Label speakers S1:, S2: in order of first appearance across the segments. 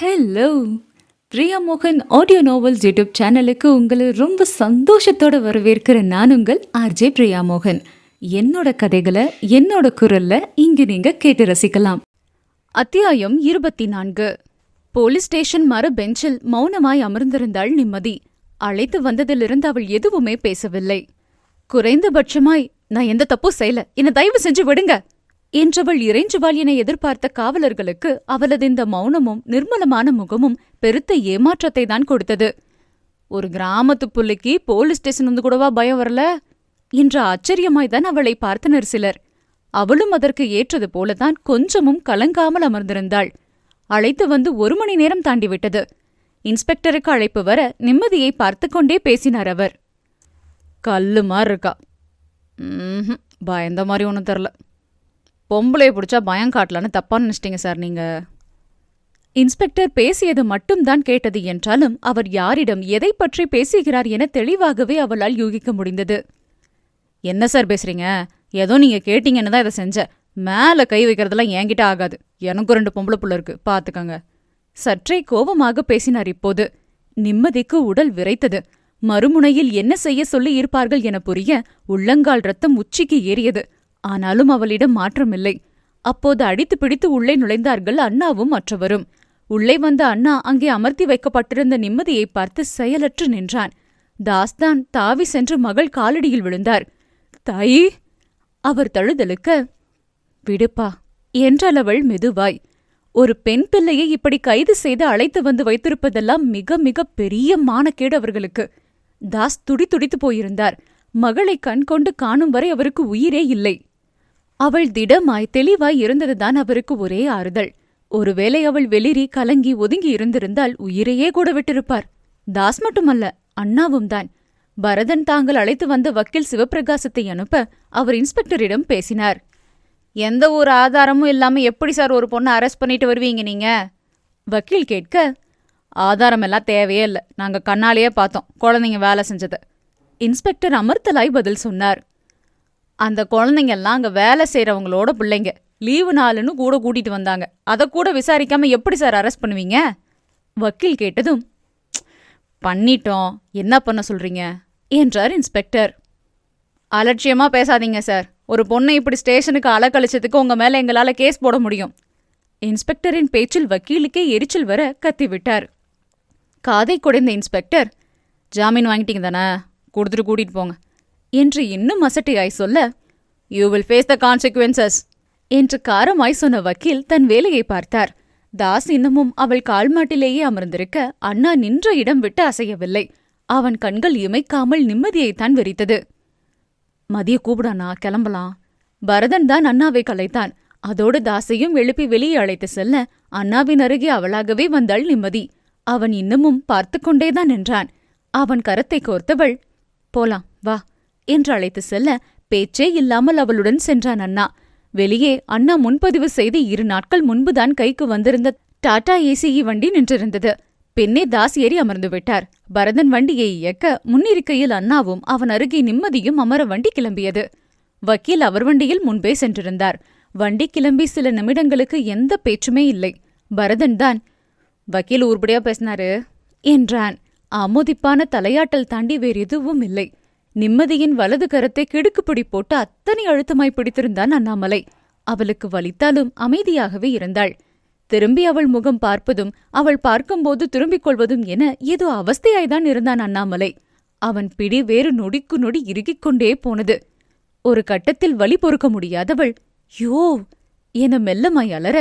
S1: Hello Priya மோகன் audio novels YouTube சேனலுக்கு உங்களை ரொம்ப சந்தோஷத்தோட வரவேற்கிற நான் உங்கள் ஆர்ஜே பிரியா மோகன் என்னோட கதைகளை என்னோட குரல்ல இங்க நீங்க கேட்டு ரசிக்கலாம். அத்தியாயம் இருபத்தி நான்கு போலீஸ் ஸ்டேஷன் மர பெஞ்சில் மௌனமாய் அமர்ந்திருந்தாள் நிம்மதி. அழைத்து வந்ததிலிருந்து அவள் எதுவுமே பேசவில்லை. குறைந்தபட்சமாய் நான் எந்த தப்பும் செய்யல. என்னை தயவு செஞ்சு விடுங்க. என்றவள் இறைஞ்சுவாளியனை எதிர்பார்த்த காவலர்களுக்கு அவளது இந்த மௌனமும் நிர்மலமான முகமும் பெருத்த ஏமாற்றத்தை தான் கொடுத்தது. ஒரு கிராமத்து புள்ளிக்கு போலீஸ் ஸ்டேஷன் வந்து கூடவா பயம் வரல? என்ற ஆச்சரியமாய்தான் அவளை பார்த்தனர் சிலர். அவளும் அதற்கு ஏற்றது போலதான் கொஞ்சமும் கலங்காமல் அமர்ந்திருந்தாள். அழைத்து வந்து ஒரு மணி நேரம் தாண்டிவிட்டது. இன்ஸ்பெக்டருக்கு அழைப்பு வர நிம்மதியை பார்த்து கொண்டே பேசினார் அவர். கல்லு மாதிரி இருக்கா பயந்த மாதிரி ஒன்றும் தெரில. பொம்பளையை பிடிச்சா பயம் காட்டலான்னு தப்பா நினைச்சிட்டீங்க சார் நீங்க. இன்ஸ்பெக்டர் பேசியது மட்டும்தான் கேட்டது என்றாலும் அவர் யாரிடம் எதை பற்றி பேசுகிறார் என தெளிவாகவே அவளால் யூகிக்க முடிந்தது. என்ன சார் பேசுறீங்க? ஏதோ நீங்க கேட்டீங்கன்னு தான் இதை செஞ்சேன் மேல கை வைக்கிறதெல்லாம் என்கிட்ட ஆகாது. எனக்கும் ரெண்டு பொம்பளை புள்ள இருக்கு. பாத்துக்கங்க. சற்றே கோபமாக பேசினார் இப்போது. நிம்மதிக்கு உடல் விரைத்தது. மறுமுனையில் என்ன செய்ய சொல்லி இருப்பார்கள் என புரிய உள்ளங்கால் ரத்தம் உச்சிக்கு ஏறியது. ஆனாலும் அவளிடம் மாற்றமில்லை. அப்போது அடித்து பிடித்து உள்ளே நுழைந்தார்கள் அண்ணாவும் மற்றவரும். உள்ளே வந்த அண்ணா அங்கே அமர்த்தி வைக்கப்பட்டிருந்த நிம்மதியை பார்த்து செயலற்று நின்றான். தாஸ்தான் தாவி சென்று மகள் காலடியில் விழுந்தார். தாயி! அவர் தழுதலுக்க விடுப்பா என்றளவள் மெதுவாய். ஒரு பெண் பிள்ளையை இப்படி கைது செய்து அழைத்து வந்து வைத்திருப்பதெல்லாம் மிக மிக பெரிய மானக்கேடு அவர்களுக்கு. தாஸ் துடி துடித்து போயிருந்தார். மகளை கண் கொண்டு காணும் வரை அவருக்கு உயிரே இல்லை. அவள் திடமாய் தெளிவாய் இருந்ததுதான் அவருக்கு ஒரே ஆறுதல். ஒருவேளை அவள் வெளிரி கலங்கி ஒதுங்கி இருந்திருந்தால் உயிரையே கூட விட்டிருப்பார். தாஸ் மட்டுமல்ல அண்ணாவும் தான். பரதன் தாங்கள் அழைத்து வந்த வக்கீல் சிவப்பிரகாசத்தை அனுப்ப அவர் இன்ஸ்பெக்டரிடம் பேசினார். எந்த ஒரு ஆதாரமும் இல்லாம எப்படி சார் ஒரு பொண்ணை அரெஸ்ட் பண்ணிட்டு வருவீங்க நீங்க? வக்கீல் கேட்க ஆதாரம் எல்லாம் தேவையே இல்லை. நாங்க கண்ணாலேயே பார்த்தோம். குழந்தைங்க வேலை செஞ்சது. இன்ஸ்பெக்டர் அமர்த்தலாய் பதில் சொன்னார். அந்த குழந்தைங்கெல்லாம் அங்கே வேலை செய்கிறவங்களோட பிள்ளைங்க. லீவு நாளுன்னு கூட கூட்டிட்டு வந்தாங்க. அதை கூட விசாரிக்காம எப்படி சார் அரெஸ்ட் பண்ணுவீங்க? வக்கீல் கேட்டதும் பண்ணிட்டோம். என்ன பண்ண சொல்றீங்க? என்றார் இன்ஸ்பெக்டர். அலட்சியமா பேசாதீங்க சார். ஒரு பொண்ணை இப்படி ஸ்டேஷனுக்கு அலக்கழிச்சதுக்கு உங்க மேல எங்களால கேஸ் போட முடியும். இன்ஸ்பெக்டரின் பேச்சில் வக்கீலுக்கே எரிச்சல் வர கத்திவிட்டார். காதை குடைந்த இன்ஸ்பெக்டர் ஜாமீன் வாங்கிட்டீங்க தானே கொடுத்துட்டு கூட்டிட்டு போங்க. என்று இன்னும் அசட்டையாய் சொல்ல you will face the consequences என்று காரமாய் சொன்ன வக்கீல் தன் வேலையை பார்த்தார். தாஸ் இன்னமும் அவள் கால்மாட்டிலேயே அமர்ந்திருக்க அண்ணா நின்ற இடம் விட்டு அசையவில்லை. அவன் கண்கள் இமைக்காமல் நிம்மதியைத்தான் வெறித்தது. மதிய கூப்பிடானா கிளம்பலாம். பரதன் தான் அண்ணாவை கலைத்தான். அதோடு தாசையும் எழுப்பி வெளியே அழைத்து செல்ல அண்ணாவின் அருகே அவளாகவே வந்தாள் நிம்மதி. அவன் இன்னமும் பார்த்து கொண்டேதான் நின்றான். அவன் கரத்தை கோர்த்தவள் போலாம் வா. என்று அழைத்து செல்ல பேச்சே இல்லாமல் அவளுடன் சென்றான் அண்ணா. வெளியே அண்ணா முன்பதிவு செய்து இரு நாட்கள் முன்புதான் கைக்கு வந்திருந்த டாடா ஏசிஇ வண்டி நின்றிருந்தது. பின்னே தாஸ் ஏறி அமர்ந்து விட்டார். பரதன் வண்டியை இயக்க முன்னிருக்கையில் அண்ணாவும் அவன் அருகே நிம்மதியும் அமர வண்டி கிளம்பியது. வக்கீல் அவர் வண்டியில் முன்பே சென்றிருந்தார். வண்டி கிளம்பி சில நிமிடங்களுக்கு எந்த பேச்சுமே இல்லை. பரதன் தான் வக்கீல் ஊர்படியா பேசினாரு? என்றான். அமோதிப்பான தலையாட்டல் தாண்டி வேறு எதுவும் இல்லை. நிம்மதியின் வலது கரத்தை கிடுக்குப்பிடி போட்டு அத்தனை அழுத்தமாய் பிடித்திருந்தான் அண்ணாமலை. அவளுக்கு வலித்தாலும் அமைதியாகவே இருந்தாள். திரும்பி அவள் முகம் பார்ப்பதும் அவள் பார்க்கும்போது திரும்பிக் கொள்வதும் என ஏதோ அவஸ்தையாய்தான் இருந்தான் அண்ணாமலை. அவன் பிடி வேறு நொடிக்கு நொடி இறுகிக் கொண்டே போனது. ஒரு கட்டத்தில் வழி பொறுக்க முடியாதவள் யோ என மெல்லமாய் அலற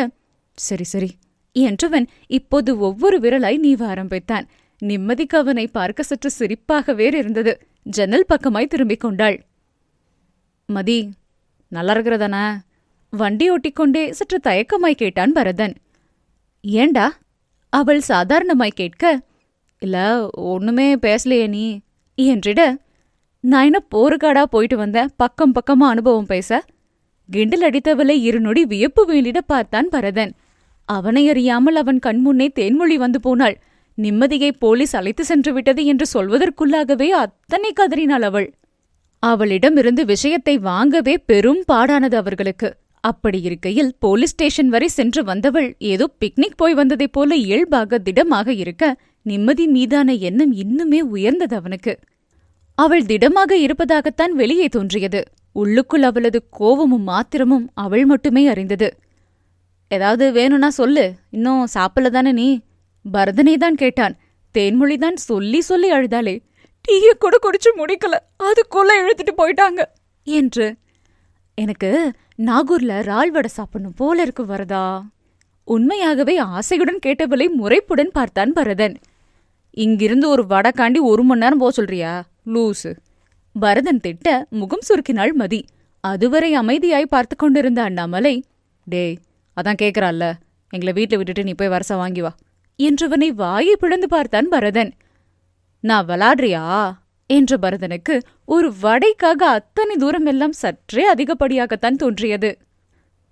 S1: சரி சரி என்றவன் இப்போது ஒவ்வொரு விரலாய் நீவ ஆரம்பித்தான். நிம்மதிக்கு அவனை பார்க்க சற்று சிரிப்பாக வேறு இருந்தது. ஜன்னல் பக்கமாய் திரும்பிக் கொண்டாள். மதி நல்லா இருக்கிறதானா? வண்டி ஓட்டிக்கொண்டே சற்று தயக்கமாய் கேட்டான் பரதன். ஏண்டா? அவள் சாதாரணமாய் கேட்க இல்ல ஒண்ணுமே பேசலையே நீ? என்றிட நான் என்ன போருக்காடா போயிட்டு வந்தேன் பக்கம் பக்கமா அனுபவம் பேச? கிண்டில் அடித்தவளை இரு நொடி வியப்பு வேலிட பார்த்தான் பரதன். அவனை அறியாமல் அவன் கண்முன்னே தேன்மொழி வந்து போனாள். நிம்மதியை போலீஸ் அழைத்து சென்று விட்டது என்று சொல்வதற்குள்ளாகவே அத்தனை கதறினாள் அவள். அவளிடமிருந்து விஷயத்தை வாங்கவே பெரும் பாடானது அவர்களுக்கு. அப்படி இருக்கையில் போலீஸ் ஸ்டேஷன் வரை சென்று வந்தவள் ஏதோ பிக்னிக் போய் வந்ததைப் போல இயல்பாக திடமாக இருக்க நிம்மதி மீதான எண்ணம் இன்னுமே உயர்ந்தது அவனுக்கு. அவள் திடமாக இருப்பதாகத்தான் வெளியே தோன்றியது. உள்ளுக்குள் அவளது கோவமும் மாத்திரமும் அவள் மட்டுமே அறிந்தது. ஏதாவது வேணும்னா சொல்லு. இன்னும் சாப்பிடல தானே நீ? பரதனே தான் கேட்டான். தேன்மொழிதான் சொல்லி சொல்லி அழுதாளே. டீய கூட குடிச்சு முடிக்கல. அதுக்குள்ள இழுத்துட்டு போயிட்டாங்க என்று. எனக்கு நாகூர்ல ரால் வடை சாப்பிடணும் போல இருக்கு வரதா. உண்மையாகவே ஆசையுடன் கேட்டவளை முறைப்புடன் பார்த்தான் பரதன். இங்கிருந்து ஒரு வடக்காண்டி ஒரு மணி நேரம் போக சொல்றியா? லூசு. பரதன் திட்ட முகம் சுருக்கினாள் மதி. அதுவரை அமைதியாய் பார்த்து கொண்டிருந்த அண்ணாமலை டேய் அதான் கேட்குறாள்ல எங்களை வீட்டில் விட்டுட்டு நீ போய் வரச வாங்கி வா. என்றவனை வாயை பிளந்து பார்த்தான் பரதன். நான் விளாடுறியா? என்ற பரதனுக்கு ஒரு வடைக்காக அத்தனை தூரம் எல்லாம் சற்றே அதிகப்படியாகத்தான் தோன்றியது.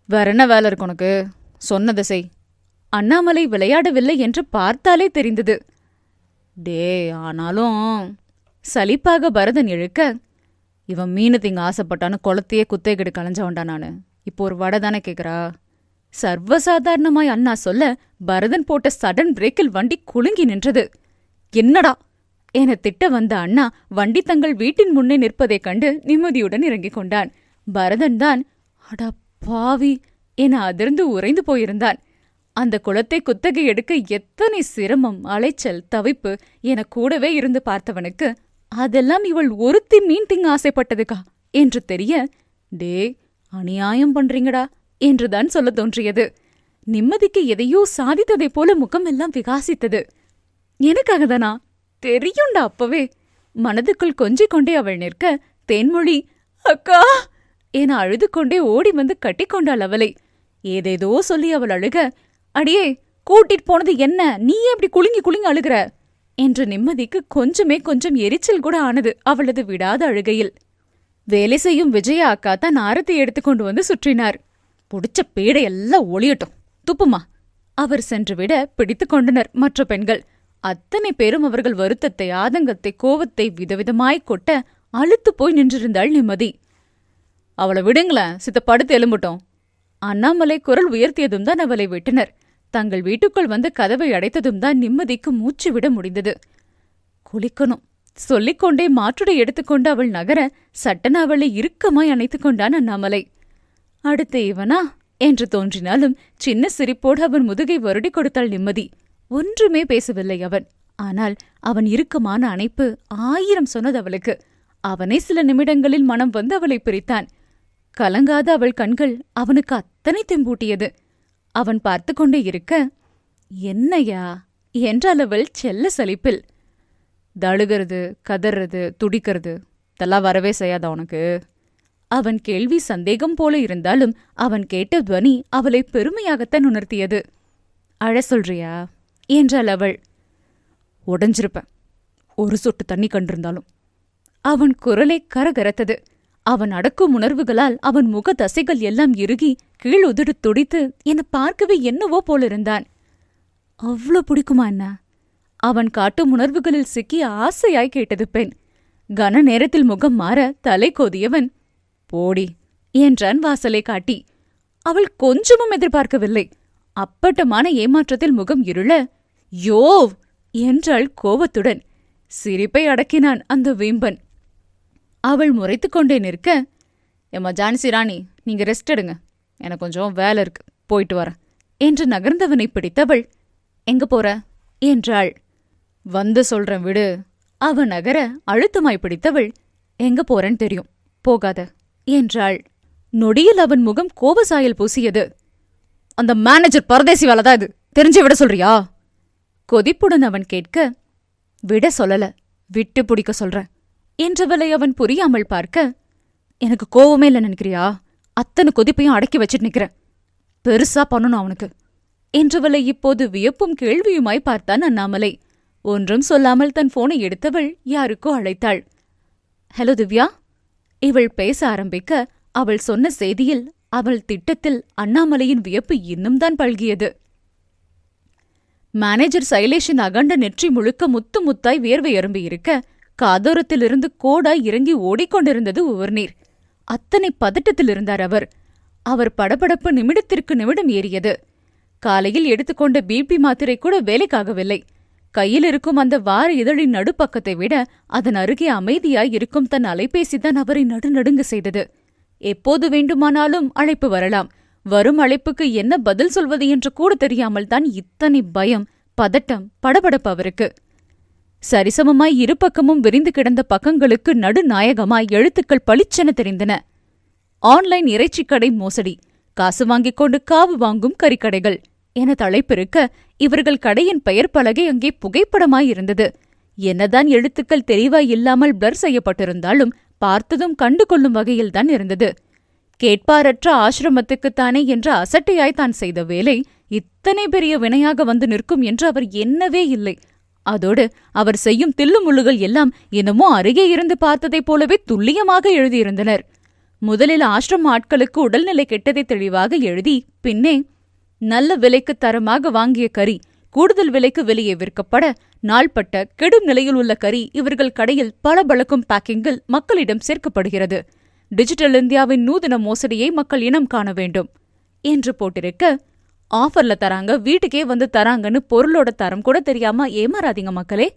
S1: வேற என்ன வேலை இருக்கு உனக்கு சொன்னதை செய். அண்ணாமலை விளையாடவில்லை என்று பார்த்தாலே தெரிந்தது. டே ஆனாலும் சலிப்பாக பரதன் இழுக்க இவன் மீனு திங்க ஆசைப்பட்டான்னு குளத்தையே குத்தேகிடு களைஞ்சவன்டா நானு. இப்போ ஒரு வடை தானே கேட்குறா சர்வசாதாரணமாய் அண்ணா சொல்ல பரதன் போட்ட சடன் பிரேக்கில் வண்டி குலுங்கி நின்றது. என்னடா? என திட்ட வந்த அண்ணா வண்டி தங்கள் வீட்டின் முன்னே நிற்பதைக் கண்டு நிம்மதியுடன் இறங்கிக் கொண்டான். பரதன் தான் அடா பாவி! என அதிர்ந்து உறைந்து போயிருந்தான். அந்த குளத்தை குத்தகை எடுக்க எத்தனை சிரமம் அலைச்சல் தவிப்பு என கூடவே இருந்து பார்த்தவனுக்கு அதெல்லாம் இவள் ஒருத்தி மீன் திங்க ஆசைப்பட்டதுக்கா? என்று தெரிய டே அநியாயம் பண்றீங்கடா. என்றுதான் சொல்லத் தோன்றியது. நிம்மதிக்கு எதையோ சாதித்ததைப் போல முகமெல்லாம் விகாசித்தது. எனக்காக தானா தெரியுண்டா அப்பவே. மனதுக்குள் கொஞ்சிக் கொண்டே அவள் நிற்க தேன்மொழி அக்கா! என அழுது கொண்டே ஓடி வந்து கட்டிக்கொண்டாள் அவளை. ஏதேதோ சொல்லி அவள் அழுக அடியே கூட்டிட்டு போனது என்ன? நீ அப்படி குலுங்கி குலுங்கி அழுகிற? என்று நிம்மதிக்கு கொஞ்சமே கொஞ்சம் எரிச்சல் கூட ஆனது அவளது விடாத அழுகையில். வேலை செய்யும் விஜயா அக்கா தான் ஆரத்தை எடுத்துக்கொண்டு வந்து சுற்றினார். புடிச்ச பேடையெல்லாம் ஒளியட்டும். துப்புமா. அவர் சென்றுவிட பிடித்துக் கொண்டனர் மற்ற பெண்கள். அத்தனை பேரும் அவர்கள் வருத்தத்தை ஆதங்கத்தை கோவத்தை விதவிதமாய் கொட்ட அழுத்து போய் நின்றிருந்தாள் நிம்மதி. அவளை விடுங்களேன் சித்த படுத்து எலும்புட்டோம் அண்ணாமலை குரல் உயர்த்தியதும் தான் அவளை விட்டனர். தங்கள் வீட்டுக்குள் வந்து கதவை அடைத்ததும் தான் நிம்மதிக்கு மூச்சு விட முடிந்தது. குளிக்கணும். சொல்லிக்கொண்டே மாற்றுடை எடுத்துக்கொண்டு அவள் நகர சட்டன அவளை இறுக்கமாய் அணைத்துக் கொண்டான் அண்ணாமலை. அடுத்து இவனா? என்று தோன்றினாலும் சின்ன சிரிப்போடு அவன் முதுகை வருடி கொடுத்தாள் நிம்மதி. ஒன்றுமே பேசவில்லை அவன். ஆனால் அவன் இறுக்கமான அணைப்பு ஆயிரம் சொன்னது அவளுக்கு. அவனே சில நிமிடங்களில் மனம் வந்து அவளை பிரித்தான். கலங்காத அவள் கண்கள் அவனுக்கு அத்தனை தெம்பூட்டியது. அவன் பார்த்து கொண்டே இருக்க என்னையா? என்றால் அவள் செல்ல சலிப்பில். தழுகிறது கதறது துடிக்கிறது இதெல்லாம் வரவே செய்யாதா உனக்கு? அவன் கேள்வி சந்தேகம் போல இருந்தாலும் அவன் கேட்ட துவனி அவளை பெருமையாகத்தான் உணர்த்தியது. அழ சொல்றியா? என்றாள் அவள். உடஞ்சிருப்பேன். ஒரு சொட்டு தண்ணி கண்டிருந்தாலும். அவன் குரலை கரகரத்தது. அவன் அடக்கும் உணர்வுகளால் அவன் முக தசைகள் எல்லாம் இறுகி கீழ் உதடு துடித்து என்னை பார்க்கவே என்னவோ போலிருந்தான் அவ்ளோ பிடிக்குமா என்ன? அவன் காட்டும் உணர்வுகளில் சிக்கி ஆசையாய் கேட்டது பெண். கன நேரத்தில் முகம் மாற தலை கோதியவன் போடி என்றான் வாசலை காட்டி அவள் கொஞ்சமும் எதிர்பார்க்கவில்லை. அப்பட்டமான ஏமாற்றத்தில் முகம் இருள யோவ் என்றாள் கோபத்துடன் சிரிப்பை அடக்கினான் அந்த வீம்பன். அவள் முறைத்துக் கொண்டே நிற்க ஏம்மா ஜான்சி ராணி நீங்க ரெஸ்ட் எடுங்க. எனக்கு கொஞ்சம் வேலை இருக்கு. போயிட்டு வரேன். என்று நகர்ந்தவனை பிடித்தவள் எங்க போற? என்றாள். வந்து சொல்றேன் விடு. அவன் நகர அழுத்தமாய் பிடித்தவள் எங்க போறேன்னு தெரியும். போகாத. என்றாள். நொடியில் அவன் முகம் கோபசாயல் பூசியது. அந்த மேனேஜர் பரதேசி வேலை இது? தெரிஞ்சு விட சொல்றியா? கொதிப்புடன் அவன் கேட்க விட சொல்லல விட்டு பிடிக்க சொல்றேன் என்றவளை அவன் புரியாமல் பார்க்க எனக்கு கோவமே இல்ல நினைக்கிறியா? அத்தனை கொதிப்பையும் அடக்கி வச்சிட்டு நிக்கிறேன். பெருசா பண்ணணும் அவனுக்கு என்றவளை இப்போது வியப்பும் கேள்வியுமாய் பார்த்தான் அண்ணாமலை. ஒன்றும் சொல்லாமல் தன் போனை எடுத்தவள் யாருக்கோ அழைத்தாள். ஹலோ திவ்யா. இவள் பேச ஆரம்பிக்க அவள் சொன்ன செய்தியில் அவள் திட்டத்தில் அண்ணாமலையின் வியப்பு இன்னும் தான் பழகியது மேனேஜர் சைலேஷின் அகண்ட நெற்றி முழுக்க முத்து முத்தாய் வியர்வை எறும்பி இருக்க காதோரத்திலிருந்து கோடாய் இறங்கி ஓடிக்கொண்டிருந்தது உவர்நீர். அத்தனை பதட்டத்தில் இருந்தார் அவர். அவர் படபடப்பு நிமிடத்திற்கு நிமிடம் ஏறியது. காலையில் எடுத்துக்கொண்ட பிபி மாத்திரை கூட வேலைக்காகவில்லை. கையில் இருக்கும் அந்த வார இதழின் நடுப்பக்கத்தை விட அதன் அருகே அமைதியாய் இருக்கும் தன் அலைபேசிதான் அவரை நடுநடுங்க செய்தது. எப்போது வேண்டுமானாலும் அழைப்பு வரலாம். வரும் அழைப்புக்கு என்ன பதில் சொல்வது என்று கூட தெரியாமல் தான் இத்தனை பயம் பதட்டம் படபடப்பு அவருக்கு. சரிசமமாய் இரு பக்கமும் விரிந்து கிடந்த பக்கங்களுக்கு நடுநாயகமாய் எழுத்துக்கள் பளிச்சென தெரிந்தன. ஆன்லைன் இறைச்சிக்கடை மோசடி காசு வாங்கிக் கொண்டு காவு வாங்கும் கறிக்கடைகள் என தலைப்பிருக்க இவர்கள் கடையின் பெயர் பலகை அங்கே புகைப்படமாயிருந்தது. என்னதான் எழுத்துக்கள் தெளிவாய் இல்லாமல் பிளர் செய்யப்பட்டிருந்தாலும் பார்த்ததும் கண்டு கொள்ளும் வகையில்தான் இருந்தது. கேட்பாரற்ற ஆசிரமத்துக்குத்தானே என்ற அசட்டையாய் தான் செய்த வேலை இத்தனை பெரிய வினையாக வந்து நிற்கும் என்று அவர் எண்ணவே இல்லை. அதோடு அவர் செய்யும் தில்லுமுள்ளுகள் எல்லாம் என்னமோ அருகே இருந்து பார்த்ததைப் போலவே துல்லியமாக எழுதியிருந்தனர். முதலில் ஆசிரம ஆட்களுக்கு உடல்நிலை கெட்டதை தெளிவாக எழுதி பின்னே நல்ல விலைக்கு தரமாக வாங்கிய கறி கூடுதல் விலைக்கு வெளியே விற்கப்பட நாள்பட்ட கெடும் நிலையில் உள்ள கறி இவர்கள் கடையில் பளபளக்கும் பேக்கிங்கில் மக்களிடம் சேர்க்கப்படுகிறது. டிஜிட்டல் இந்தியாவின் நூதன மோசடியை மக்கள் இனம் காண வேண்டும் என்று போட்டிருக்க ஆஃபர்ல தராங்க வீட்டுக்கே வந்து தராங்கன்னு பொருளோட தரம் கூட தெரியாம ஏமாறாதீங்க மக்களே.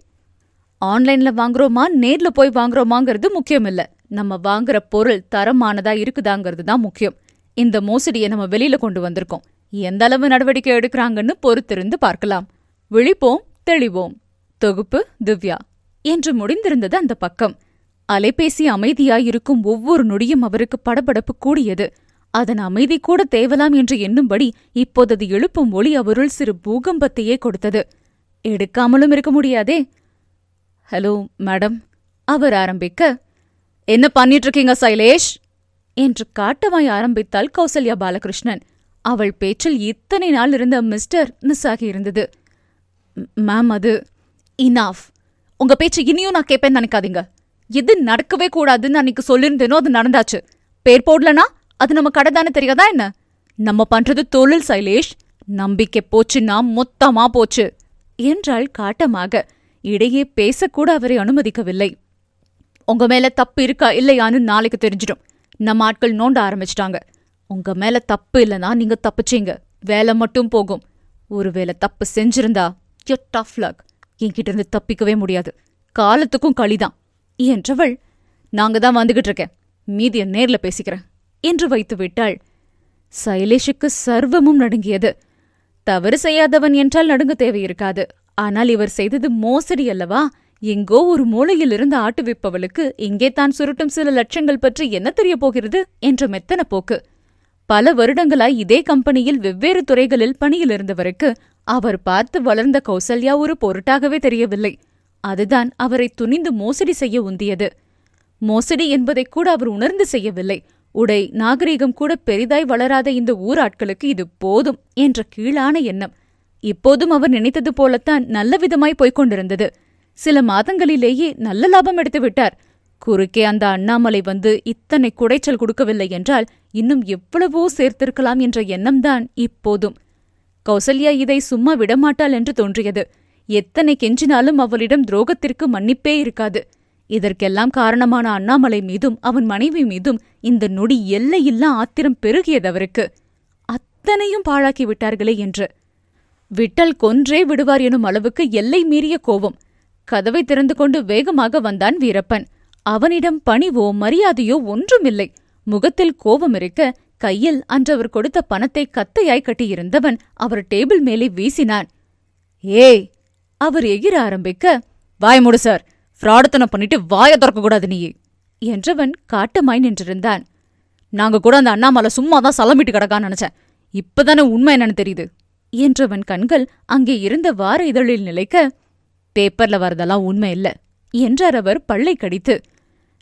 S1: ஆன்லைன்ல வாங்குறோமா நேர்ல போய் வாங்குறோமாங்கிறது முக்கியம் இல்ல நம்ம வாங்குற பொருள் தரமானதா இருக்குதாங்கிறது தான் முக்கியம். இந்த மோசடியை நம்ம வெளியில கொண்டு வந்திருக்கோம். எந்த அளவு நடவடிக்கை எடுக்கிறாங்கன்னு பொறுத்திருந்து பார்க்கலாம். விழிப்போம் தெளிவோம். தொகுப்பு திவ்யா. என்று முடிந்திருந்தது அந்த பக்கம். அலைபேசி அமைதியாயிருக்கும் ஒவ்வொரு நொடியும் அவருக்கு படபடப்பு கூடியது. அதன் அமைதி கூட தேவலாம் என்று எண்ணும்படி இப்போதது எழுப்பும் ஒளி அவருள் சிறு பூகம்பத்தையே கொடுத்தது. எடுக்காமலும் இருக்க முடியாதே. ஹலோ மேடம் அவர் ஆரம்பிக்க. என்ன பண்ணிட்டு இருக்கீங்க சைலேஷ்? என்று காட்டமாய் ஆரம்பித்தாள் கௌசல்யா பாலகிருஷ்ணன். அவள் பேச்சில் இத்தனை நாள் இருந்த மிஸ்டர் மிஸ் ஆகியிருந்தது மேம் அது இனாஃப் உங்க பேச்சு இனியும் நான் கேட்பேன்னு நினைக்காதீங்க. எது நடக்கவே கூடாதுன்னு அன்னைக்கு சொல்லியிருந்தேனோ அது நடந்தாச்சு. பேர் போடலனா அது நம்ம கடை தானே தெரியாதா என்ன? நம்ம பண்றது தொழில் சைலேஷ். நம்பிக்கை போச்சுன்னா மொத்தமா போச்சு. என்றாள் காட்டமாக. இடையே பேசக்கூட அவரை அனுமதிக்கவில்லை. உங்க மேல தப்பு இருக்கா இல்லையான்னு நாளைக்கு தெரிஞ்சிடும். நம்ம ஆட்கள் நோண்ட ஆரம்பிச்சிட்டாங்க. உங்க மேல தப்பு இல்லனா நீங்க தப்பிச்சீங்க. வேலை மட்டும் போகும். ஒருவேளை தப்பு செஞ்சிருந்தா யோ டஃப் லக் என்கிட்ட இருந்து தப்பிக்கவே முடியாது. காலத்துக்கும் களிதான். என்றவள் நாங்க தான் வந்துகிட்டு இருக்கேன். மீதிய நேர்ல பேசிக்கிறேன். என்று வைத்து விட்டாள் சைலேஷுக்கு சர்வமும் நடுங்கியது. தவறு செய்யாதவன் என்றால் நடுங்க தேவையிருக்காது ஆனால் இவர் செய்தது மோசடி அல்லவா? எங்கோ ஒரு மூலையில் இருந்து ஆட்டுவிப்பவளுக்கு இங்கே தான் சுருட்டும் சில லட்சங்கள் பற்றி என்ன தெரியப் போகிறது? என்ற மெத்தன போக்கு. பல வருடங்களாய் இதே கம்பெனியில் வெவ்வேறு துறைகளில் பணியில் இருந்தவருக்கு அவர் பார்த்து வளர்ந்த கௌசல்யா ஒரு பொருட்டாகவே தெரியவில்லை. அதுதான் அவரை துணிந்து மோசடி செய்ய உந்தியது. மோசடி என்பதை கூட அவர் உணர்ந்து செய்யவில்லை. உடை நாகரிகம் கூட பெரிதாய் வளராத இந்த ஊராட்களுக்கு இது போதும் என்ற கீழான எண்ணம். இப்போதும் அவர் நினைத்தது போலத்தான் நல்ல விதமாய் போய்க் கொண்டிருந்தது. சில மாதங்களிலேயே நல்ல லாபம் எடுத்து விட்டார். குறுக்கே அந்த அண்ணாமலை வந்து இத்தனை குடைச்சல் கொடுக்கவில்லை என்றால் இன்னும் எவ்வளவோ சேர்த்திருக்கலாம் என்ற எண்ணம்தான் இப்போதும். கௌசல்யா இதை சும்மா விடமாட்டாள் என்று தோன்றியது. எத்தனை கெஞ்சினாலும் அவளிடம் துரோகத்திற்கு மன்னிப்பே இருக்காது. இதற்கெல்லாம் காரணமான அண்ணாமலை மீதும் அவன் மனைவி மீதும் இந்த நொடி எல்லையில்லா ஆத்திரம் பெருகியதவருக்கு அத்தனையும் பாழாக்கி விட்டார்களே என்று. விட்டல் கொன்றே விடுவார் எனும் அளவுக்கு எல்லை மீறிய கோபம். கதவை திறந்து கொண்டு வேகமாக வந்தான் வீரப்பன். அவனிடம் பணிவோ மரியாதையோ ஒன்றுமில்லை. முகத்தில் கோபம் இருக்க கையில் அன்றவர் கொடுத்த பணத்தை கத்தையாய் கட்டியிருந்தவன் அவர் டேபிள் மேலே வீசினான். ஏய் அவர் எகிர ஆரம்பிக்க வாய் மூடு சார் ஃப்ராடத்தனம் பண்ணிட்டு வாய திறக்கக்கூடாது நீயே என்றவன் காட்டமாய் நின்றிருந்தான். நாங்க கூட அந்த அண்ணாமலை சும்மா தான் சலமிட்டு கிடக்கான்னு நினைச்சேன். இப்பதானே உண்மை என்னன்னு தெரியுது என்றவன் கண்கள் அங்கே இருந்த வார இதழில் நிலைக்க பேப்பர்ல வரதெல்லாம் உண்மை இல்ல என்றார் அவர் பல்லை கடித்து.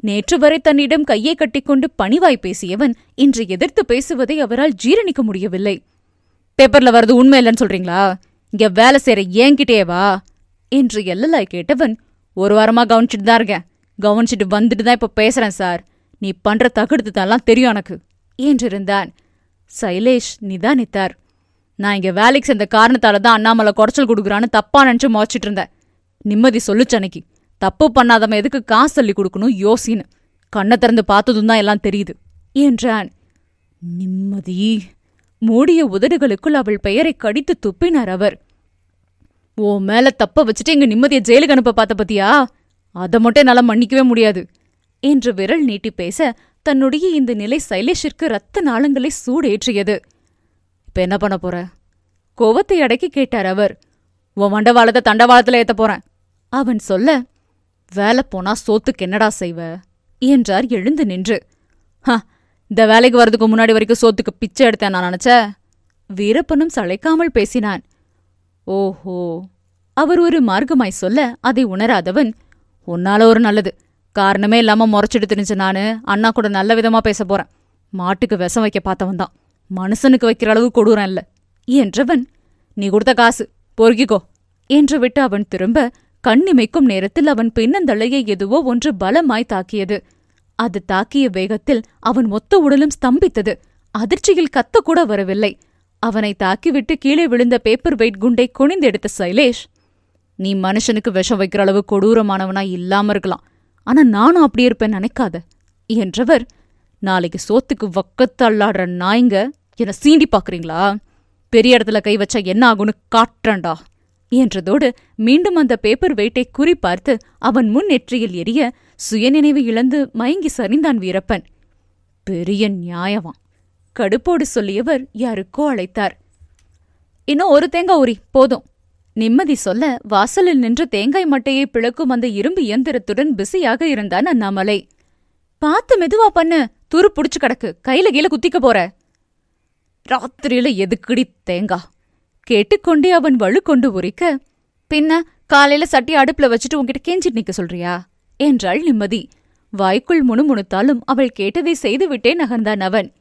S1: நேற்று வரை தன்னிடம் கையை கட்டிக்கொண்டு பணிவாய் பேசியவன் இன்று எதிர்த்து பேசுவதை அவரால் ஜீரணிக்க முடியவில்லை. பேப்பர்ல வர்றது உண்மை இல்லைன்னு சொல்றீங்களா? இங்க வேலை செய்யற ஏங்கிட்டே வா என்று எல்லலாய் கேட்டவன் ஒரு வாரமா கவனிச்சுட்டு தான் இருக்கேன். கவனிச்சுட்டு வந்துட்டு தான் இப்ப பேசுறேன் சார். நீ பண்ற தகுடுத்தெல்லாம் தெரியும் எனக்கு என்றிருந்தான். சைலேஷ் நிதானித்தார். நான் இங்க வேலைக்கு சேர்ந்த காரணத்தால தான் அண்ணாமலை குறைச்சல் கொடுக்குறான்னு தப்பா நினைச்சு மோச்சிட்டு இருந்தேன். நிம்மதி சொல்லுச்சு அன்னைக்கு. தப்பு பண்ணாதவன் எதுக்கு காசு சொல்லி கொடுக்கணும்? யோசின்னு. கண்ணை திறந்து பார்த்ததும் தான் எல்லாம் தெரியுது. என்றான். நிம்மதி. மூடிய உதடுகளுக்குள் அவள் பெயரை கடித்து துப்பினார் அவர். ஓ மேல தப்ப வச்சுட்டு எங்க நிம்மதிய ஜெயிலுக்கு அனுப்ப பார்த்த பத்தியா? அதை மட்டும் என்னால மன்னிக்கவே முடியாது. என்று விரல் நீட்டி பேச தன்னுடைய இந்த நிலை சைலேஷிற்கு ரத்த நாளங்களை சூடேற்றியது. இப்ப என்ன பண்ண போற? கோவத்தை அடக்கி கேட்டார் அவர். உன் மண்டவாளத்தை தண்டவாளத்துல ஏத்த போறேன். அவன் சொல்ல வேலை போனா சோத்துக்கு என்னடா செய்வ? என்றார் எழுந்து நின்று. ஹ இந்த வேலைக்கு வரதுக்கு முன்னாடி வரைக்கும் சோத்துக்கு பிச்சை எடுத்தேன் நான் நினைச்ச? வீரப்பனும் சளைக்காமல் பேசினான். ஓஹோ அவர் ஒரு மார்க்கமாய் சொல்ல அதை உணராதவன் உன்னால ஒரு நல்லது. காரணமே இல்லாம முறைச்சிட்டு திரிஞ்ச நானு அண்ணா கூட நல்ல விதமா பேச போறேன். மாட்டுக்கு விஷம் வைக்க பார்த்தவன் தான். மனுஷனுக்கு வைக்கிற அளவு கொடூரம் இல்ல. என்றவன் நீ கொடுத்த காசு பொறுக்கிக்கோ. என்று விட்டு அவன் திரும்ப கண்ணிமைக்கும் நேரத்தில் அவன் பின்னந்தலையை எதுவோ ஒன்று பலமாய் தாக்கியது. அது தாக்கிய வேகத்தில் அவன் மொத்த உடலும் ஸ்தம்பித்தது. அதிர்ச்சியில் கத்தக்கூட வரவில்லை. அவனை தாக்கிவிட்டு கீழே விழுந்த பேப்பர் வெயிட் குண்டை குனிந்தெடுத்த சைலேஷ் நீ மனுஷனுக்கு விஷம் வைக்கிற அளவு கொடூரமானவனா இல்லாம இருக்கலாம். ஆனா நானும் அப்படி இருப்பேன் நினைக்காத என்றவர் நாளைக்கு சோத்துக்கு வக்கத்தள்ளாடுற நாய்ங்க என்ன சீண்டி பாக்குறீங்களா பெரிய இடத்துல கை வச்சா என்ன ஆகும்னு காட்டுறேன்டா. என்றதோடு மீண்டும் அந்த பேப்பர் வெயிட்டை குறிப்பார்த்து அவன் முன் நெற்றியில் எரிய சுயநினைவு இழந்து மயங்கி சரிந்தான் வீரப்பன். பெரிய நியாயவான். கடுப்போடு சொல்லியவர் யாருக்கோ அழைத்தார். இன்னும் ஒரு தேங்காய் உரி போதும். நிம்மதி சொல்ல வாசலில் நின்று தேங்காய் மட்டையை பிளக்கும் அந்த இரும்பு இயந்திரத்துடன் பிஸியாக இருந்தான் அண்ணாமலை. பார்த்து மெதுவா பண்ணு. துரு புடிச்சு கிடக்கு. கையில கீழ குத்திக்க போற. ராத்திரியில எதுக்குடி தேங்காய்? கேட்டுக்கொண்டே அவன் வலு கொண்டு உரிக்க பின்ன காலையில சட்டி அடுப்புல வச்சுட்டு உன்கிட்ட கேஞ்சிட்டு நிக்க சொல்றியா? என்றாள் நிம்மதி. வாய்க்குள் முணுமுணுத்தாலும் அவள் கேட்டதை செய்துவிட்டே நகர்ந்தான் அவன்.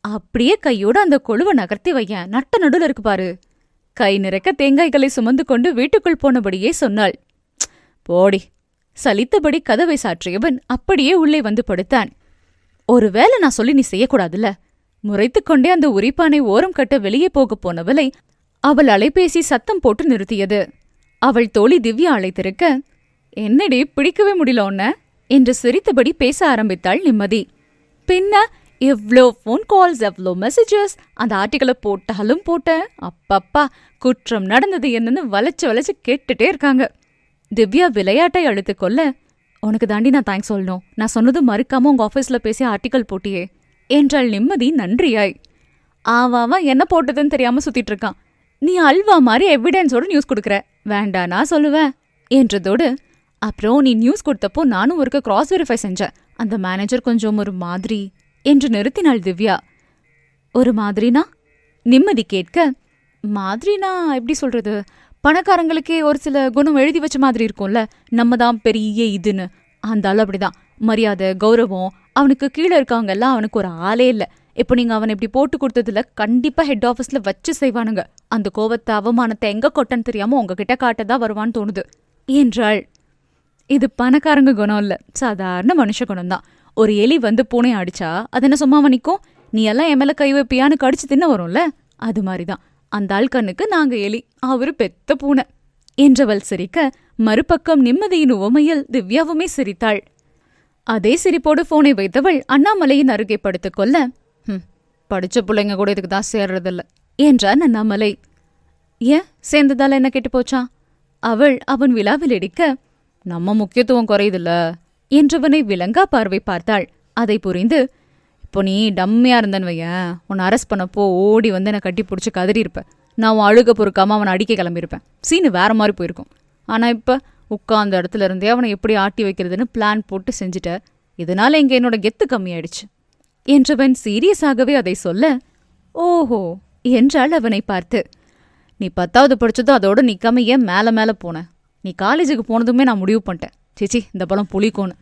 S1: அப்படியே கையோட அந்த கொழுவ நகர்த்தி வையன் நட்ட நடுல இருக்கு பாரு. கை நிறைக்க தேங்காய்களை சுமந்து கொண்டு வீட்டுக்குள் போனபடியே சொன்னாள் போடி. சலித்தபடி கதவை சாற்றியவன் அப்படியே உள்ளே வந்து படுத்தான். ஒருவேளை நான் சொல்லி நீ செய்யக்கூடாதுல்ல? முறைத்துக் கொண்டே அந்த உரிப்பானை ஓரம் கட்ட வெளியே போகப் போனவளை அவள் அலைபேசி சத்தம் போட்டு நிறுத்தியது. அவள் தோழி திவ்யா அழைத்திருக்க என்னடி பிடிக்கவே முடியல உன்ன? என்று சிரித்தபடி பேச ஆரம்பித்தாள் நிம்மதி. பின்ன எவ்ளோ ஃபோன் கால்ஸ் எவ்ளோ மெசேஜஸ் அந்த ஆர்டிக்கலை போட்டாலும் போட்டேன். அப்பப்பா குற்றம் நடந்தது என்னன்னு வளைச்சு வளைச்சு கேட்டுட்டே இருக்காங்க. திவ்யா விளையாட்டை அழுத்துக் கொள்ள உனக்கு தாண்டி நான் தேங்க்ஸ் சொல்லணும். நான் சொன்னது மறுக்காம உங்க ஆஃபீஸ்ல பேசி ஆர்டிக்கல் போட்டியே. என்றாள் நிம்மதி நன்றியாய். ஆவாவா என்ன போட்டதுன்னு தெரியாம சுத்திட்டு இருக்கான். நீ அல்வா மாதிரி எவிடன்ஸோட நியூஸ் கொடுக்குற. வேண்டாம் நான் சொல்லுவேன் என்றதோடு அப்புறம் நீ நியூஸ் கொடுத்தப்போ நானும் ஒருக்க கிராஸ் வெரிஃபை செஞ்சேன். அந்த மேனேஜர் கொஞ்சம் ஒரு மாதிரி என்று நிறுத்தினாள் திவ்யா. ஒரு மாதிரினா? நிம்மதி கேட்க மாதிரினா எப்படி சொல்றது? பணக்காரங்களுக்கே ஒரு சில குணம் எழுதி வச்ச மாதிரி இருக்கும்ல நம்ம தான் பெரிய இதுன்னு. அந்த ஆள் அப்படிதான். மரியாதை கௌரவம் அவனுக்கு கீழே இருக்கவங்க எல்லாம் அவனுக்கு ஒரு ஆளே இல்ல. இப்போ நீங்க அவனை இப்படி போட்டு கொடுத்ததுல கண்டிப்பா ஹெட் ஆஃபீஸ்ல வச்சு செய்வானுங்க. அந்த கோவத்தை அவமானத்தை எங்க கொட்டன்னு தெரியாம உங்ககிட்ட காட்டதான் வருவான்னு தோணுது. என்றாள். இது பணக்காரங்க குணம் இல்ல. சாதாரண மனுஷ குணம் தான் ஒரு எலி வந்து பூனை அடிச்சா அது என்ன சும்மாவா நிக்கும்? நீ எல்லாம் என் மேல கை வைப்பியான்னு கடிச்சு தின்ன வரும்ல? அது மாதிரிதான். அந்த ஆள் கண்ணுக்கு நாங்க எலி அவரு பெத்த பூனை என்றவள் சிரிக்க மறுபக்கம் நிம்மதியின் உவமையில் திவ்யாவுமே சிரித்தாள். அதே சிரிப்போடு போனை வைத்தவள் அண்ணாமலையின் அருகே படுத்துக் படித்த படிச்ச பிள்ளைங்க கூட இதுக்கு தான் சேர்றதில்ல. என்றான் அண்ணாமலை. ஏன்? சேர்ந்ததால என்ன கெட்டு போச்சா? அவள் அவன் விழாவில் இடிக்க நம்ம முக்கியத்துவம் குறையுதுல்ல? என்றவனை விலங்கா பார்வை பார்த்தாள். அதை புரிந்து இப்போ நீ டம்மியா இருந்தன்னு வையன். உன்னை அரெஸ்ட் பண்ணப்போ ஓடி வந்து என்னை கட்டி பிடிச்சி கதறி இருப்பேன் நான் உன் அழுக பொறுக்காம அவனை அடிக்க கிளம்பியிருப்பேன். சீனு வேற மாதிரி போயிருக்கும். ஆனா இப்ப உட்கார்ந்த இடத்துல இருந்தே அவனை எப்படி ஆட்டி வைக்கிறதுன்னு பிளான் போட்டு செஞ்சுட்ட. இதனால இங்க என்னோட கெத்து கம்மியாயிடுச்சு. என்றவன் சீரியஸாகவே அதை சொல்ல ஓஹோ என்றாள் அவனை பார்த்து. நீ பத்தாவது படிச்சதும் அதோட நிக்காம ஏன் மேல மேல போன? நீ காலேஜுக்கு போனதுமே நான் முடிவு பண்ணிட்டேன். சிச்சி இந்த பழம் புளிக்கோன்னு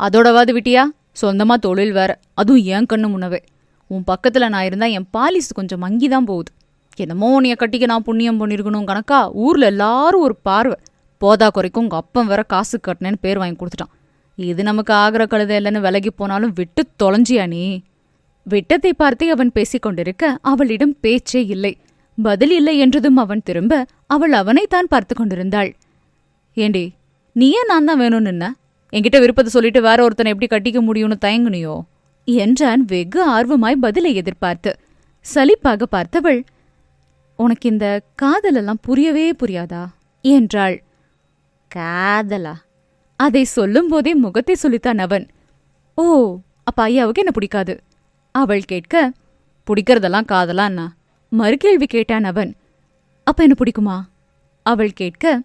S1: அதோடவாது விட்டியா? சொந்தமா தொழில் வேற. அதுவும் என் கண்ணு முன்னவே. உன் பக்கத்துல நான் இருந்தா என் பாலிஸ் கொஞ்சம் மங்கி தான் போகுது. என்னமோ உன்னைய கட்டிக்க நான் புண்ணியம் பண்ணிருக்கணும் கணக்கா? ஊர்ல எல்லாரும் ஒரு பார்வை. போதா குறைக்கும் உங்க அப்பன் வேற காசு கட்டினேன்னு பேர் வாங்கி கொடுத்துட்டான். இது நமக்கு ஆகிற கழுதை இல்லைன்னு விலகி போனாலும் விட்டு தொலைஞ்சியா நீ? விட்டத்தை பார்த்தே அவன் பேசிக் கொண்டிருக்க அவளிடம் பேச்சே இல்லை. பதில் இல்லை என்றதும் அவன் திரும்ப அவள் அவனைத்தான் பார்த்து கொண்டிருந்தாள். ஏண்டி நீயே நான் தான் வேணும்னு என்ன என்கிட்ட விருப்பத்தை சொல்லிட்டு வேற ஒருத்தனை எப்படி கட்டிக்க முடியும்னு தயங்குனியோ? என்றான் வெகு ஆர்வமாய் பதிலை எதிர்பார்த்து. சலிப்பாக பார்த்தவள் உனக்கு இந்த காதலெல்லாம் புரியவே புரியாதா? என்றாள். காதலா? அதை சொல்லும்போதே முகத்தை சொல்லித்தான் அவன். ஓ அப்ப ஐயாவுக்கு என்ன பிடிக்காது? அவள் கேட்க பிடிக்கிறதெல்லாம் காதலான்னா மறுகேள்வி கேட்டான் அவன். அப்ப என்ன பிடிக்குமா? அவள் கேட்க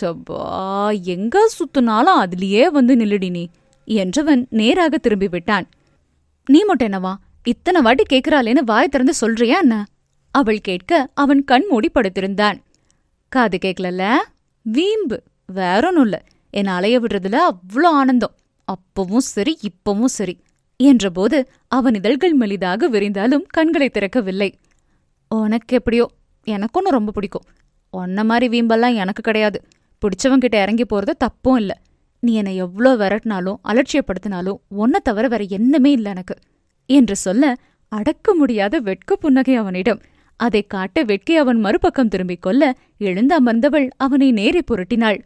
S1: சப்பா எங்க சுத்துனாலும் அதுலயே வந்து நில்லுடி நீ என்றவன் நேராக திரும்பி விட்டான். நீ மட்டும் என்னவா? இத்தனை வாட்டி கேக்குறாளேன்னு வாய் திறந்து சொல்றியா என்ன? அவள் கேட்க அவன் கண் மூடி படுத்திருந்தான். காது கேட்கலல்ல வீம்பு. வேற ஒன்றும் இல்ல. என் அலைய விடுறதுல அவ்வளோ ஆனந்தம். அப்பவும் சரி இப்பவும் சரி. என்றபோது அவன் இதழ்கள் மெலிதாக விரிந்தாலும் கண்களை திறக்கவில்லை. உனக்கு எப்படியோ எனக்கு ஒன்று ரொம்ப பிடிக்கும். உன்ன மாதிரி வீம்பெல்லாம் எனக்கு கிடையாது. பிடிச்சவங்கிட்ட இறங்கி போறது தப்பும் இல்ல. நீ என்னை எவ்வளோ விரட்டினாலும் அலட்சியப்படுத்தினாலும் உன்னை தவிர வேற என்னமே இல்ல எனக்கு என்று சொல்ல அடக்க முடியாத வெட்க புன்னகை அவனிடம். அதை காட்ட வெட்கி அவன் மறுபக்கம் திரும்பிக் கொள்ள எழுந்து அமர்ந்தவள் அவனை நேரே புரட்டினாள்.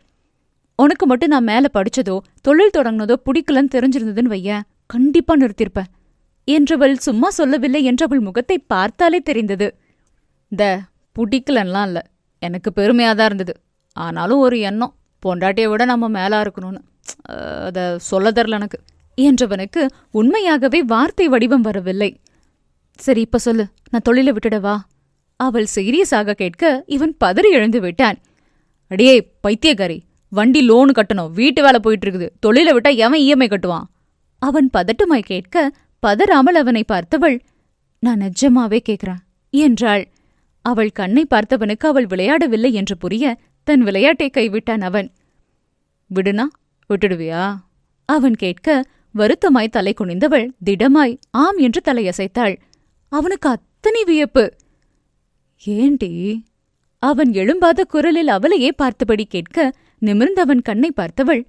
S1: உனக்கு மட்டும் நான் மேல படிச்சதோ தொழில் தொடங்கினதோ பிடிக்கலன்னு தெரிஞ்சிருந்ததுன்னு வையேன். கண்டிப்பா நிறுத்திருப்பேன் என்றவள் சும்மா சொல்லவில்லை என்றவள் முகத்தை பார்த்தாலே தெரிந்தது. த புடிக்கலன்லாம் இல்ல. எனக்கு பெருமையா தான் இருந்தது. ஆனாலும் ஒரு எண்ணம். பொண்டாட்டியை விட நம்ம மேலா இருக்கணும்னு. அத சொல்ல தரல எனக்கு. என்றவனுக்கு உண்மையாகவே வார்த்தை வடிவம் வரவில்லை. சரி இப்ப சொல்லு. நான் தொழிலை விட்டுடவா அவள் சீரியஸாக கேட்க இவன் பதறி எழுந்து விட்டான். அடியே பைத்தியக்காரி. வண்டி லோனு கட்டணும். வீட்டு வேலை போயிட்டு இருக்குது. தொழிலை விட்டா எவன் இஎம்ஐ கட்டுவான்? அவன் பதட்டமாய் கேட்க பதறாமல் அவனை பார்த்தவள்? நான் நிஜமாவே கேக்குறேன் என்றாள். அவள் கண்ணை பார்த்தவனுக்கு அவள் விளையாடவில்லை என்று புரிய தன் விளையாட்டை கைவிட்டான் அவன். விடுனா விட்டுடுவியா? அவன் கேட்க வருத்தமாய் தலை குனிந்தவள் திடமாய் ஆம் என்று தலையசைத்தாள். அவனுக்கு அத்தனை வியப்பு. ஏண்டி? அவன் எழும்பாத குரலில் அவளையே பார்த்தபடி கேட்க நிமிர்ந்தவன் கண்ணை பார்த்தவள்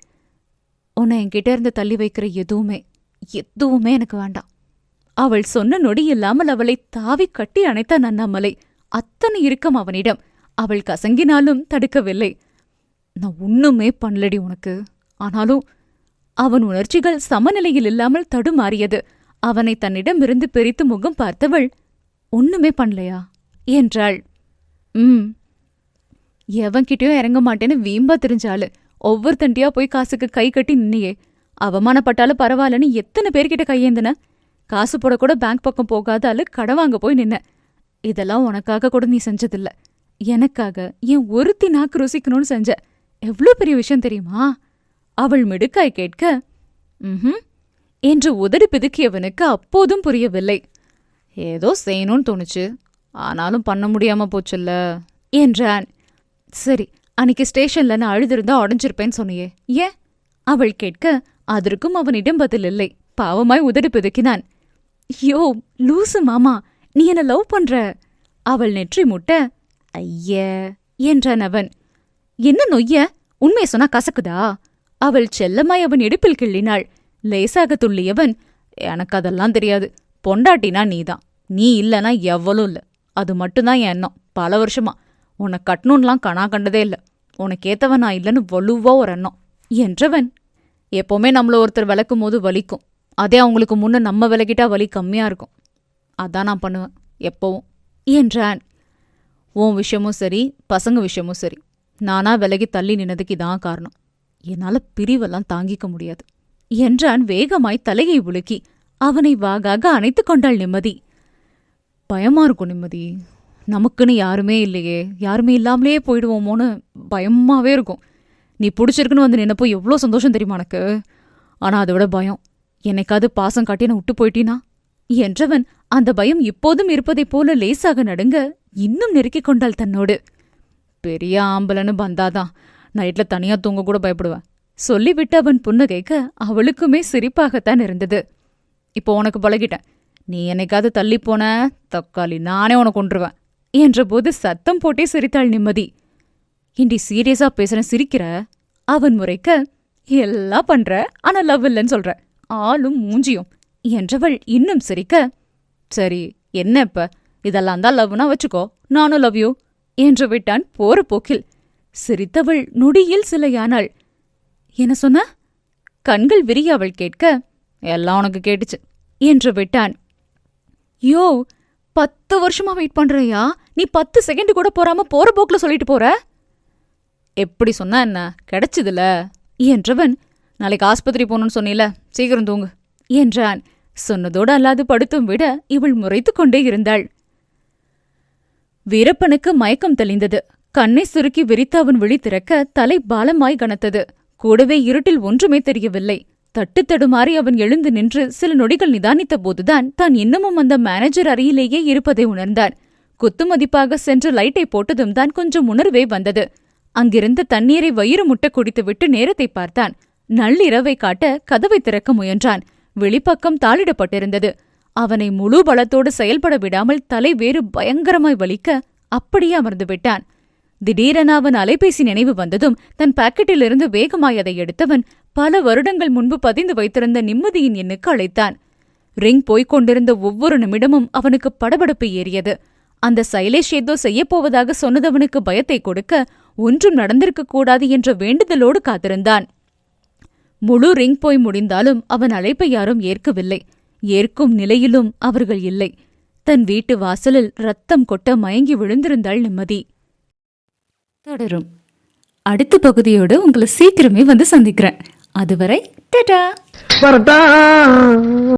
S1: உன்னை என்கிட்ட இருந்து தள்ளி வைக்கிற எதுவுமே எதுவுமே எனக்கு வேண்டாம். அவள் சொன்ன நொடி இல்லாமல் அவளை தாவி கட்டி அணைத்தான் அண்ணாமலை அத்தனை இறுக்கம் அவனிடம். அவள் கசங்கினாலும் தடுக்கவில்லை. நான் ஒண்ணுமே பண்ணலடி உனக்கு. ஆனாலும் அவன் உணர்ச்சிகள் சமநிலையில் இல்லாமல் தடுமாறியது. அவனை தன்னிடமிருந்து பிரித்து முகம் பார்த்தவள் ஒண்ணுமே பண்ணலையா? என்றாள். ம் எவன்கிட்டயும் இறங்க மாட்டேன்னு வீம்பா தெரிஞ்சாளு ஒவ்வொருத்தண்டியா போய் காசுக்கு கை கட்டி நின்னியே. அவமானப்பட்டாலும் பரவாயில்லன்னு எத்தனை பேர்கிட்ட கையேந்தின? காசு போட கூட பேங்க் பக்கம் போகாத ஆளு கடன் வாங்க போய் நின்ன. இதெல்லாம் உனக்காக கூட நீ செஞ்சதில்ல. எனக்காக என் ஒருத்தி நாக்கு ருசிக்கணும்னு செஞ்ச. எவ்ளோ பெரிய விஷயம் தெரியுமா? அவள் மிடுக்காய் கேட்க ம் என்று உதடு பிதுக்கியவனுக்கு அப்போதும் புரியவில்லை. ஏதோ செய்யணும்னு தோணுச்சு. ஆனாலும் பண்ண முடியாம போச்சுல்ல என்றான். சரி அன்னைக்கு ஸ்டேஷன்ல நான் அழுதிருந்தா உடஞ்சிருப்பேன்னு சொன்னியே. ஏன்? அவள் கேட்க அதற்கும் அவனிடம் பதில் இல்லை. பாவமாய் உதடு பிதுக்கினான். யோ லூசு மாமா நீ என்ன லவ் பண்ற? அவள் நெற்றி முட்ட ஐய என்றான் அவன். என்ன நொய்ய? உண்மையை சொன்னா கசக்குதா? அவள் செல்லமாய் அவன் இடுப்பில் கிள்ளினாள். லேசாக துள்ளியவன் எனக்கு அதெல்லாம் தெரியாது. பொண்டாட்டினா நீதான். நீ இல்லனா எவ்வளோ இல்ல. அது மட்டும்தான் என் எண்ணம். பல வருஷமா. உன்னை கட்டணும்லாம் கணா கண்டதே இல்ல. உனக்கு ஏத்தவன் நான் இல்லைன்னு வலுவா ஒரு எண்ணம் என்றவன் எப்பவுமே நம்மள ஒருத்தர் விளக்கும் போது வலிக்கும். அதே அவங்களுக்கு முன்ன நம்ம விலகிட்டா வலி கம்மியா இருக்கும். அதான் நான் பண்ணுவேன் எப்போவும் என்றான். உன் விஷயமும் சரி பசங்க விஷயமும் சரி. நானா விலகி தள்ளி நின்னதுக்கு இதான் காரணம். என்னால பிரிவெல்லாம் தாங்கிக்க முடியாது என்றான் வேகமாய் தலையை உலுக்கி. அவனை வாகாக அணைத்துக் கொண்டாள் நிம்மதி. பயமா இருக்கும் நிம்மதி. நமக்குன்னு யாருமே இல்லையே. யாருமே இல்லாமலே போயிடுவோமோன்னு பயமாவே இருக்கும். நீ பிடிச்சிருக்குன்னு வந்து நினைப்போ எவ்வளோ சந்தோஷம் தெரியுமா எனக்கு ஆனா அதோட பயம். என்னைக்காவது பாசம் காட்டி நான் விட்டு போயிட்டீனா? என்றவன் அந்த பயம் இப்போதும் இருப்பதைப் போல லேசாக நடுங்க இன்னும் நெருக்கிக் கொண்டாள் தன்னோடு. பெரிய ஆம்பளன்னு பந்தாதான். நைட்ல தனியா தூங்க கூட பயப்படுவேன் சொல்லிவிட்டு அவன் புன்னகைக்க அவளுக்குமே சிரிப்பாகத்தான் இருந்தது. இப்போ உனக்கு பழகிட்டேன். நீ என்னைக்காவது தள்ளி போன தக்காளி நானே உனக்கு கொண்டுருவேன் என்றபோது சத்தம் போட்டே சிரித்தாள் நிம்மதி. இண்டி சீரியஸா பேசுறேன் சிரிக்கிற? அவன் முறைக்க எல்லாம் பண்ற ஆனா லவ் இல்லைன்னு சொல்ற. ஆளும் மூஞ்சியும். என்றவள் இன்னும் சிரிக்க சரி என்ன இப்ப? இதெல்லாம் தான் லவ்னா வச்சுக்கோ நானும் லவ் யூ என்று விட்டான் போற போக்கில். சிரித்தவள் நொடியில் சிலையானாள். என்ன சொன்ன? கண்கள் விரிய அவள் கேட்க எல்லாம் உனக்கு கேட்டுச்சு என்று விட்டான். யோ பத்து வருஷமா வெயிட் பண்றியா? நீ பத்து செகண்ட் கூட போறாம போற போக்குல சொல்லிட்டு போற? எப்படி சொன்னா என்ன? கிடைச்சதுல? என்றவன் நாளைக்கு ஆஸ்பத்திரி போகணும்னு சொன்னீல சீக்கிரம் தூங்கு என்றான். சொன்னதோடு அல்லாது படுத்தும் விட இவள் முறைத்துக் கொண்டே இருந்தாள். வீரப்பனுக்கு மயக்கம் தெளிந்தது. கண்ணை சுருக்கி விரித்து அவன் விழி திறக்க தலை பாலமாய் கனத்தது. கூடவே இருட்டில் ஒன்றுமே தெரியவில்லை. தட்டு தடுமாறி அவன் எழுந்து நின்று சில நொடிகள் நிதானித்த போதுதான் தான் இன்னமும் அந்த மேனேஜர் அறையிலேயே இருப்பதை உணர்ந்தான். குத்துமதிப்பாக சென்று லைட்டை போட்டதும் தான் கொஞ்சம் உணர்வே வந்தது. அங்கிருந்த தண்ணீரை வயிறு முட்ட குடித்துவிட்டு நேரத்தை பார்த்தான். நள்ளிரவை காட்ட கதவை திறக்க முயன்றான். வெளிப்பக்கம் தாளிடப்பட்டிருந்தது. அவனை முழு பலத்தோடு செயல்பட விடாமல் தலை வேறு பயங்கரமாய் வலிக்க அப்படியே அமர்ந்து விட்டான். திடீரென அவன் அலைபேசி நினைவு வந்ததும் தன் பாக்கெட்டிலிருந்து வேகமாய் அதை எடுத்தவன் பல வருடங்கள் முன்பு பதிந்து வைத்திருந்த நிம்மதியின் எண்ணுக்கு அழைத்தான். ரிங் போய்க் கொண்டிருந்த ஒவ்வொரு நிமிடமும் அவனுக்கு படபடப்பு ஏறியது. அந்த சைலேஷ் ஏதோ செய்யப்போவதாக சொன்னதவனுக்கு பயத்தை கொடுக்க ஒன்றும் நடந்திருக்க கூடாது என்ற வேண்டுதலோடு காத்திருந்தான். முழு ரிங் போய் முடிந்தாலும் அவன் அழைப்பை யாரும் ஏற்கவில்லை. ஏற்கும் நிலையிலும் அவர்கள் இல்லை. தன் வீட்டு வாசலில் ரத்தம் கொட்ட மயங்கி விழுந்திருந்தாள் நிம்மதி. தொடரும். அடுத்த பகுதியோடு உங்களை சீக்கிரமே வந்து சந்திக்கிறேன். அதுவரை டடா!